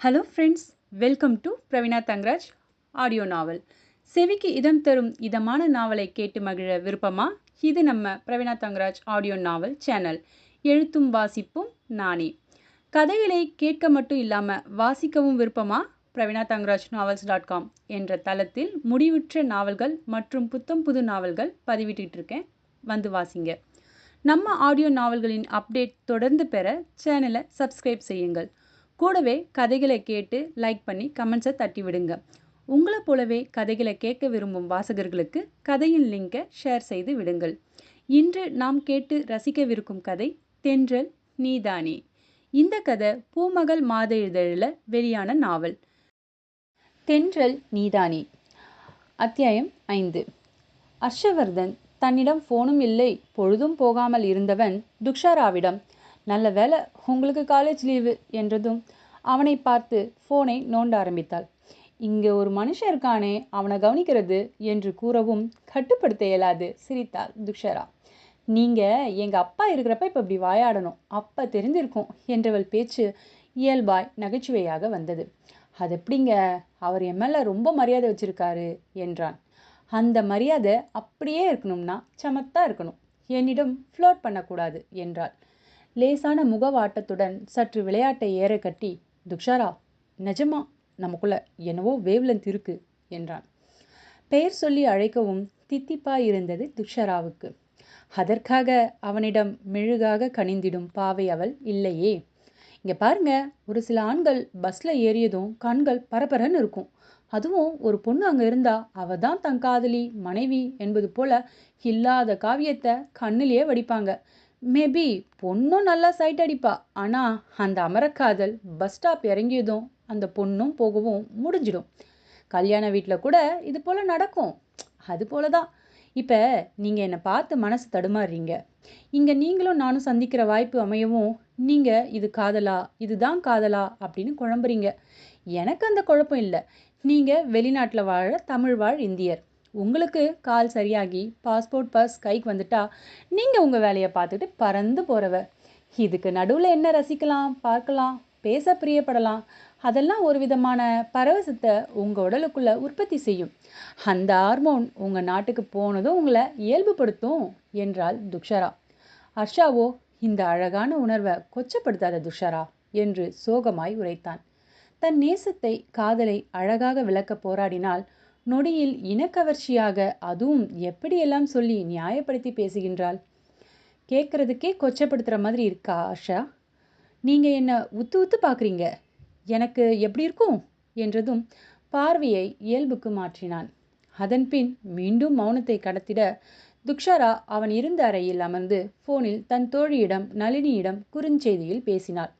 Hello friends welcome to Praveena Thangaraj audio novel செவிக்கு இதம் தரும் இதமான நாவலை கேட்டு மகிழ விருப்பமா? இது நம்ம Praveena Thangaraj audio novel channel எழுத்தும் வாசிப்பும் நானே. கதைகளை கேட்க மட்டும் இல்லாமல் வாசிக்கவும் விருப்பமா? Praveena Thangaraj novels dot com என்ற தளத்தில் முடிவுற்ற நாவல்கள் மற்றும் புத்தம் புது நாவல்கள் பதிவிட்டு இருக்கேன். வந்து வாசிங்க. நம்ம ஆடியோ நாவல்களின் அப்டேட் தொடர்ந்து பெற சேனலை சப்ஸ்கிரைப் செய்யுங்கள். கூடவே கதைகளை கேட்டு லைக் பண்ணி கமெண்ட்ஸை தட்டி விடுங்க உங்களை போலவே கதைகளை கேட்க விரும்பும் வாசகர்களுக்கு கதையின் லிங்கை ஷேர் செய்து விடுங்கள். இன்று நாம் கேட்டு ரசிக்கவிருக்கும் கதை தென்றல் நீதானே. இந்த கதை பூமகள் மாத இதழில் வெளியான நாவல். தென்றல் நீதானே. அத்தியாயம் ஐந்து. ஹர்ஷவர்தன் தன்னிடம் ஃபோனும் இல்லை பொழுதும் போகாமல் இருந்தவன் துக்ஷாராவிடம் நல்ல வேலை உங்களுக்கு காலேஜ் லீவு என்றதும் அவனை பார்த்து ஃபோனை நோண்ட ஆரம்பித்தாள். இங்கே ஒரு மனுஷன் இருக்கானே அவனை கவனிக்கிறது என்று கூறவும் கட்டுப்படுத்த இயலாது சிரித்தாள் துக்ஷரா. நீங்கள் எங்கள் அப்பா இருக்கிறப்ப இப்போ இப்படி வாயாடணும் அப்போ தெரிஞ்சிருக்கும் என்றவள் பேச்சு இயல்பாய் நகைச்சுவையாக வந்தது. அது எப்படிங்க? அவர் என் மேலே ரொம்ப மரியாதை வச்சிருக்காரு என்றான். அந்த மரியாதை அப்படியே இருக்கணும்னா சமத்தா இருக்கணும். என்னிடம் ஃப்ளோட் பண்ணக்கூடாது என்றாள். லேசான முகவாட்டத்துடன் சற்று விளையாட்டை ஏற கட்டி துக்ஷாரா நிஜமா? நமக்குள்ள என்னவோ வேவ்லென்த் இருக்கு என்றான். பெயர் சொல்லி அழைக்கவும் தித்திப்பாய் இருந்தது துக்ஷராவுக்கு. அதற்காக அவனிடம் மெழுகாக கனிந்திடும் பாவை அவள் இல்லையே. இங்க பாருங்க ஒரு சில ஆண்கள் பஸ்ல ஏறியதும் கண்கள் பரபரன்னு இருக்கும். அதுவும் ஒரு பொண்ணு அங்க இருந்தா அவ தான் தன் காதலி மனைவி என்பது போல இல்லாத காவியத்தை கண்ணிலேயே வடிப்பாங்க. மேபி பொண்ணும் நல்லா சைட் அடிப்பா. ஆனால் அந்த அமரக்காதல் பஸ் ஸ்டாப் இறங்கியதும் அந்த பொண்ணும் போகவும் முடிஞ்சிடும். கல்யாண வீட்டில் கூட இது போல் நடக்கும். அது போல தான் இப்போ நீங்கள் என்னை பார்த்து மனசு தடுமாறுறீங்க. இங்கே நீங்களும் நானும் சந்திக்கிற வாய்ப்பு அமையவும் நீங்கள் இது காதலா இதுதான் காதலா அப்படின்னு குழம்புறீங்க. எனக்கு அந்த குழப்பம் இல்லை. நீங்கள் வெளிநாட்டில் வாழ தமிழ் வாழ் இந்தியர். உங்களுக்கு கால் சரியாகி பாஸ்போர்ட் பாஸ் கைக்கு வந்துட்டா நீங்கள் உங்கள் வேலையை பார்த்துட்டு பறந்து போகிறவ இதுக்கு நடுவில் என்ன ரசிக்கலாம் பார்க்கலாம் பேச பிரியப்படலாம். அதெல்லாம் ஒரு விதமான பரவசத்தை உங்கள் உடலுக்குள்ளே உற்பத்தி செய்யும். அந்த ஹார்மோன் உங்கள் நாட்டுக்கு போனதும் உங்களை இயல்புபடுத்தும் என்றாள் துக்ஷரா. ஹர்ஷாவோ இந்த அழகான உணர்வை கொச்சப்படுத்தாத துஷரா என்று சோகமாய் உரைத்தான். தன் நேசத்தை காதலை அழகாக விளக்க போராடினால் நொடியில் இனக்கவர்ச்சியாக அதுவும் எப்படியெல்லாம் சொல்லி நியாயப்படுத்தி பேசுகின்றாள்? கேட்குறதுக்கே கொச்சப்படுத்துகிற மாதிரி இருக்கா ஆஷா? நீங்கள் என்ன உத்து உத்து பார்க்குறீங்க எனக்கு எப்படி இருக்கும்? என்றதும் பார்வையை இயல்புக்கு மாற்றினான். அதன்பின் மீண்டும் மௌனத்தை கடத்திட துக்ஷாரா அவன் இருந்த அறையில் அமர்ந்து போனில் தன் தோழியிடம் நளினியிடம் குறுஞ்செய்தியில் பேசினாள்.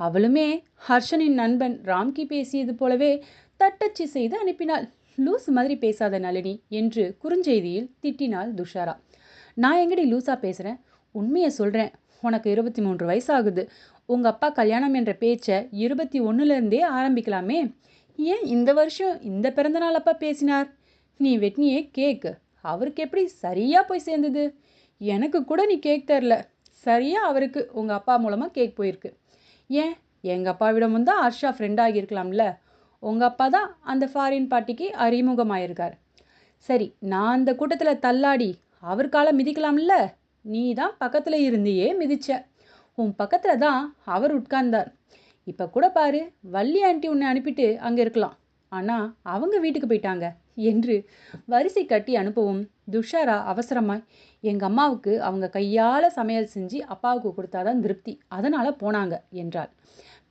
அவளுமே ஹர்ஷனின் நண்பன் ராம்கி பேசியது போலவே தட்டச்சு செய்து அனுப்பினாள். லூஸ் மாதிரி பேசாத நளினி என்று குறுஞ்செய்தியில் திட்டினாள் துஷாரா. நான் எங்கடி லூசா பேசுகிறேன் உண்மையை சொல்கிறேன் உனக்கு இருபத்தி மூன்று வயசாகுது. உங்கள் அப்பா கல்யாணம் என்ற பேச்சை இருபத்தி ஒன்றுலேருந்தே ஆரம்பிக்கலாமே. ஏன் இந்த வருஷம் இந்த பிறந்தநாள் அப்பா பேசினார்? நீ வெட்னியே கேக்கு அவருக்கு எப்படி சரியாக போய் சேர்ந்தது? எனக்கு கூட நீ கேக் தரல. சரியாக அவருக்கு உங்கள் அப்பா மூலமாக கேக் போயிருக்கு. ஏன்? எங்கள் அப்பாவிடம் தான் ஹர்ஷா ஃப்ரெண்ட் ஆகியிருக்கலாம்ல. உங்கள் அப்பா தான் அந்த ஃபாரின் பார்ட்டிக்கு அறிமுகமாயிருக்கார். சரி நான் அந்த கூட்டத்தில் தள்ளாடி அவர் காலை மிதிக்கலாம்ல? நீ தான் பக்கத்தில் இருந்தியே மிதிச்ச. உன் பக்கத்தில் தான் அவர் உட்கார்ந்தார். இப்போ கூட பாரு வள்ளி ஆண்டி உன்னை அனுப்பிட்டு அங்கே இருக்கலாம். ஆனால் அவங்க வீட்டுக்கு போயிட்டாங்க என்று வரிசை கட்டி அனுப்பவும் துஷாரா அவசரமாய் எங்கள் அம்மாவுக்கு அவங்க கையால் சமையல் செஞ்சு அப்பாவுக்கு கொடுத்தாதான் திருப்தி. அதனால் போனாங்க என்றாள்.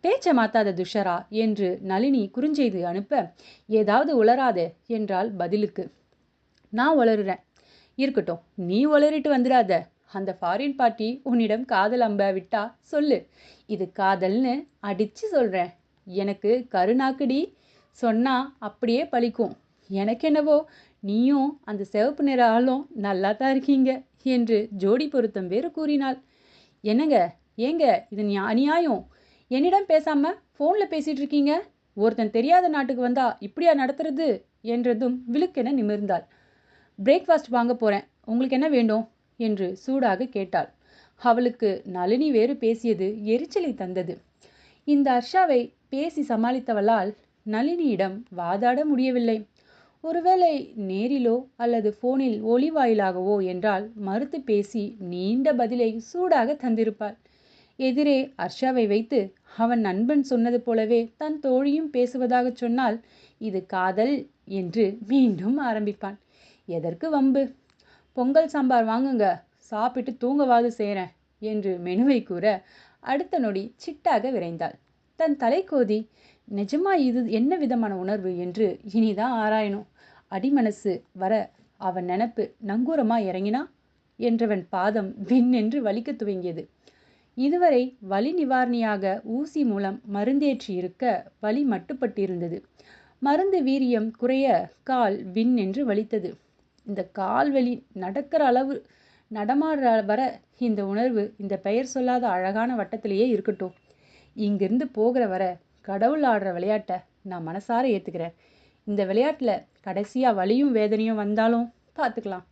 பேச்சை மாத்தாத துஷரா என்று நளினி குறுஞ்செய்து அனுப்ப ஏதாவது உளராதே என்றால் பதிலுக்கு. நான் உளறுறேன். இருக்கட்டும் நீ உளறிட்டு வந்துடாத. அந்த ஃபாரின் பார்ட்டி உன்னிடம் காதல் அம்ப விட்டா சொல்லு. இது காதல்னு அடிச்சு சொல்கிறேன் எனக்கு கருணாக்குடி சொன்னா அப்படியே பழிக்கும். எனக்கு என்னவோ நீயும் அந்த சிவப்பு நிற ஆளும் நல்லா தான் இருக்கீங்க என்று ஜோடி பொருத்தம் வேறு கூறினாள். என்னங்க? ஏங்க? இது அநியாயம். என்னிடம் பேசாம ஃபோனில் பேசிட்டு இருக்கீங்க? ஒருத்தன் தெரியாத நாட்டுக்கு வந்தா இப்படியா நடத்துறது? என்றதும் விழுக்கென நிமிர்ந்தாள். பிரேக்ஃபாஸ்ட் வாங்க போறேன். உங்களுக்கு என்ன வேண்டும்? என்று சூடாக கேட்டாள். அவளுக்கு நளினி வேறு பேசியது எரிச்சலை தந்தது. இந்த ஹர்ஷாவை பேசி சமாளித்தவளால் நளினியிடம் வாதாட முடியவில்லை. ஒருவேளை நேரிலோ அல்லது போனில் ஒளி வாயிலாகவோ என்றால் மறுத்து பேசி நீண்ட பதிலை சூடாக தந்திருப்பாள். எதிரே அர்ஷாவை வைத்து அவன் நண்பன் சொன்னது போலவே தன் தோழியும் பேசுவதாகச் சொன்னால் இது காதல் என்று மீண்டும் ஆரம்பிப்பான். எதற்கு வம்பு? பொங்கல் சாம்பார் வாங்குங்க சாப்பிட்டு தூங்கவாது செய்கிறேன் என்று மெனுவை கூற அடுத்த நொடி சிட்டாக விரைந்தாள். தன் தலைக்கோதி நிஜமா இது என்ன விதமான உணர்வு? என்று இனிதான் ஆராயணும். அடிமனசு வர அவன் நினப்பு நங்கூரமா இறங்கினா? என்றவன் பாதம் விண்ணென்று வலிக்க துவங்கியது. இதுவரை வலி நிவாரணியாக ஊசி மூலம் மருந்தேற்றி இருக்க வலி மட்டுப்பட்டிருந்தது. மருந்து வீரியம் குறைய கால் விண் என்று வலித்தது. இந்த கால் வலி நடக்கிற அளவு நடமாடுற வர இந்த உணர்வு இந்த பெயர் சொல்லாத அழகான வட்டத்திலேயே இருக்கட்டும். இங்கிருந்து போகிற வர கடவுள் ஆடுற விளையாட்டை நான் மனசார ஏற்றுக்கிறேன் இந்த விளையாட்டில் கடைசியாக வலியும் வேதனையும் வந்தாலும் பார்த்துக்கலாம்.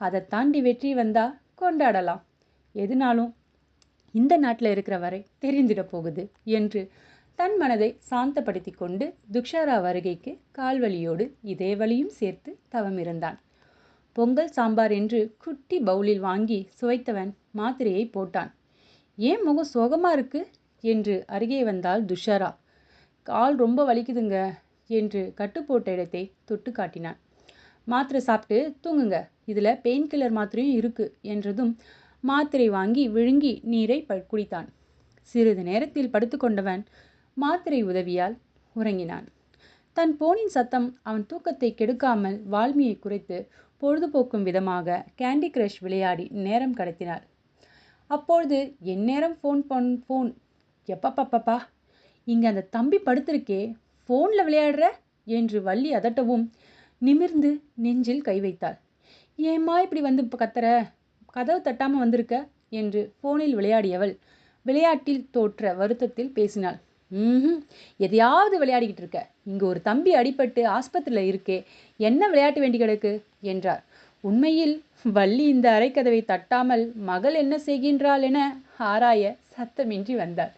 அதை தாண்டி வெற்றி வந்தால் கொண்டாடலாம். எதுனாலும் இந்த நாட்டில் இருக்கிற வரை தெரிந்திட போகுது என்று தன் மனதை சாந்தப்படுத்தி கொண்டு துக்ஷாரா வருகைக்கு கால்வழியோடு இதே வழியும் சேர்த்து தவம் இருந்தான் பொங்கல் சாம்பார் என்று குட்டி பவுலில் வாங்கி சுவைத்தவன் மாத்திரையை போட்டான். ஏன் முகம் சோகமா இருக்கு? என்று அருகே வந்தாள் துஷாரா கால் ரொம்ப வலிக்குதுங்க என்று கட்டு போட்ட இடத்தை தொட்டு காட்டினான். மாத்திரை சாப்பிட்டு தூங்குங்க. இதில் பெயின் கில்லர் மாத்திரையும் இருக்கு என்றதும் மாத்திரை வாங்கி விழுங்கி நீரை ப குடித்தான். சிறிது நேரத்தில் படுத்துக்கொண்டவன் மாத்திரை உதவியால் உறங்கினான். தன் போனின் சத்தம் அவன் தூக்கத்தை கெடுக்காமல் வால்மியை குறைத்து பொழுதுபோக்கும் விதமாக கேண்டி கிரஷ் விளையாடி நேரம் கடத்தினாள். அப்பொழுது எந்நேரம் ஃபோன் பண் ஃபோன் எப்பப்பப்பப்பா இங்கே அந்த தம்பி படுத்திருக்கே ஃபோனில் விளையாடுற? என்று வள்ளி அதட்டவும் நிமிர்ந்து நெஞ்சில் கை வைத்தாள். ஏம்மா இப்படி வந்து இப்போ கத்துற? கதவு தட்டாமல் வந்திருக்க? என்று ஃபோனில் விளையாடியவள் விளையாட்டில் தோற்ற வருத்தத்தில் பேசினாள். ம் எதையாவது விளையாடிக்கிட்டு இருக்க? இங்கே ஒரு தம்பி அடிபட்டு ஆஸ்பத்திரியில் இருக்கே. என்ன விளையாட்டு வேண்டி கிடக்கு? என்றார். உண்மையில் வள்ளி இந்த அறைக்கதவை தட்டாமல் மகள் என்ன செய்கின்றாள் என ஆராய சத்தமின்றி வந்தார்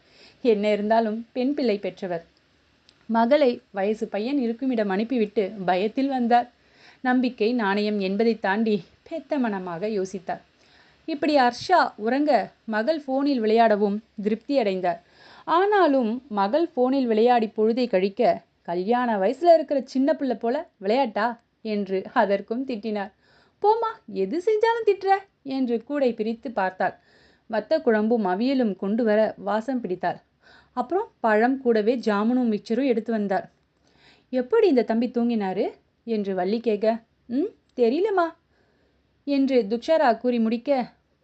என்ன இருந்தாலும் பெண் பிள்ளை பெற்றவர். மகளை வயசு பையன் இருக்குமிடம் அனுப்பிவிட்டு பயத்தில் வந்தார். நம்பிக்கை நாணயம் என்பதை தாண்டி பெத்த மனமாக யோசித்தார். இப்படி அர்ஷா உறங்க மகள் போனில் விளையாடவும் திருப்தி அடைந்தார். ஆனாலும் மகள் போனில் விளையாடி பொழுதை கழிக்க கல்யாண வயசுல இருக்கிற சின்ன பிள்ளை போல விளையாட்டா? என்று அதற்கும் திட்டினார். போமா எது செஞ்சாலும் திட்டுற என்று கூடை பிரித்து பார்த்தாள். வத்த குழம்பும் அவியலும் கொண்டு வர வாசம் பிடித்தாள். அப்புறம் பழம் கூடவே ஜாமுனும் மிக்சரும் எடுத்து வந்தார். எப்படி இந்த தம்பி தூங்கினாரு? என்று வள்ளி கேட்க ம் தெரியலம்மா என்று துக்ஷாரா கூறி முடிக்க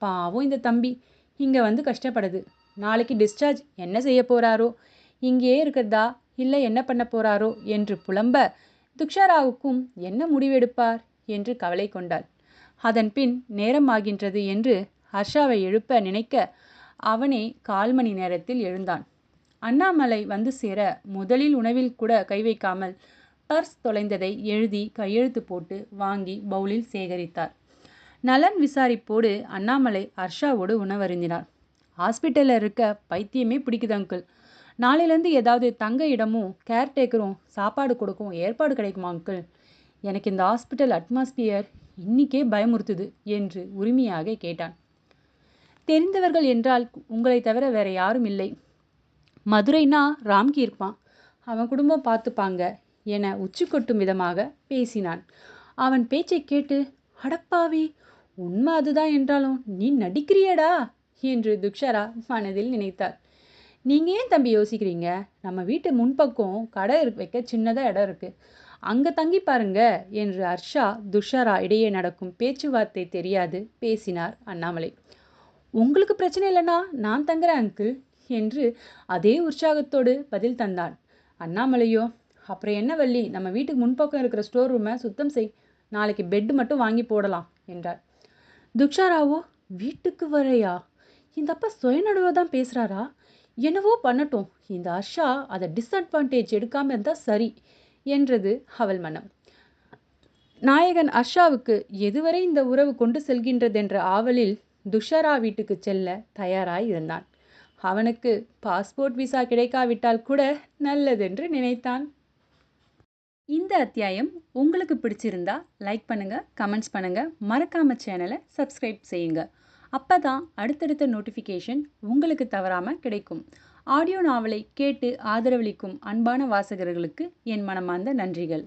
பாவம் இந்த தம்பி. இங்கே வந்து கஷ்டப்படுது. நாளைக்கு டிஸ்சார்ஜ் என்ன செய்ய போகிறாரோ இங்கேயே இருக்கிறதா? இல்லை என்ன பண்ண போகிறாரோ என்று புலம்ப துக்ஷாராவுக்கும் என்ன முடிவெடுப்பார்? என்று கவலை கொண்டாள். அதன் பின் நேரமாகின்றது என்று ஹர்ஷாவை எழுப்ப நினைக்க அவனே கால் மணி நேரத்தில் எழுந்தான். அண்ணாமலை வந்து சேர முதலில் உணவில் கூட கை வைக்காமல் பர்ஸ் தொலைந்ததை எழுதி கையெழுத்து போட்டு வாங்கி பவுலில் சேகரித்தார். நலன் விசாரிப்போடு அண்ணாமலை ஹர்ஷாவோடு உணவருந்தினார். ஹாஸ்பிட்டலில் இருக்க பைத்தியமே பிடிக்குது அங்கிள். நாளையிலேருந்து ஏதாவது தங்க இடமும் கேர்டேக்கரும் சாப்பாடு கொடுக்கும் ஏற்பாடு கிடைக்குமா அங்கிள்? எனக்கு இந்த ஹாஸ்பிட்டல் அட்மாஸ்பியர் இன்னிக்கே பயமுறுத்துது என்று உரிமையாக கேட்டான். தெரிந்தவர்கள் என்றால் உங்களை தவிர வேற யாரும் இல்லை. மதுரைனா ராம்கி இருப்பான். அவன் குடும்பம் பார்த்துப்பாங்க என உச்சி கொட்டும் விதமாக பேசினான். அவன் பேச்சை கேட்டு அடப்பாவி உண்மை அதுதான் என்றாலும் நீ நடிக்கிறியடா? என்று துக்ஷரா மனதில் நினைத்தார் நீங்க ஏன் தம்பி யோசிக்கிறீங்க? நம்ம வீட்டு முன்பக்கம் கடை வைக்க சின்னதாக இடம் இருக்கு. அங்க தங்கி பாருங்க என்று ஹர்ஷா துஷரா இடையே நடக்கும் பேச்சுவார்த்தை தெரியாது பேசினார் அண்ணாமலை. உங்களுக்கு பிரச்சனை இல்லைன்னா நான் தங்குறேன் அங்கிள் என்று அதே உற்சாகத்தோடு பதில் தந்தான் அண்ணாமலையோ. அப்புறம் என்ன வள்ளி? நம்ம வீட்டுக்கு முன்பக்கம் இருக்கிற ஸ்டோர் ரூமை சுத்தம் செய். நாளைக்கு பெட் மட்டும் வாங்கி போடலாம் என்றார். துக்ஷாராவோ வீட்டுக்கு வரையா? இந்த அப்பா சுயநடுவாக தான் பேசுகிறாரா என்னவோ பண்ணட்டும். இந்த அர்ஷா அதை டிஸ்அட்வான்டேஜ் எடுக்காமல் இருந்தால் சரி என்றது அவள் மனம். நாயகன் அர்ஷாவுக்கு எதுவரை இந்த உறவு கொண்டு செல்கின்றதென்ற ஆவலில் துஷாரா வீட்டுக்கு செல்ல தயாராய் இருந்தான். அவனுக்கு பாஸ்போர்ட் விசா கிடைக்காவிட்டால் கூட நல்லதென்று நினைத்தான். இந்த அத்தியாயம் உங்களுக்கு பிடிச்சிருந்தா லைக் பண்ணுங்க கமெண்ட்ஸ் பண்ணுங்க. மறக்காம சேனலை சப்ஸ்கிரைப் செய்யுங்க. அப்போ தான் அடுத்தடுத்த நோட்டிஃபிகேஷன் உங்களுக்கு தவறாமல் கிடைக்கும். ஆடியோ நாவலை கேட்டு ஆதரவளிக்கும் அன்பான வாசகர்களுக்கு என் மனமார்ந்த நன்றிகள்.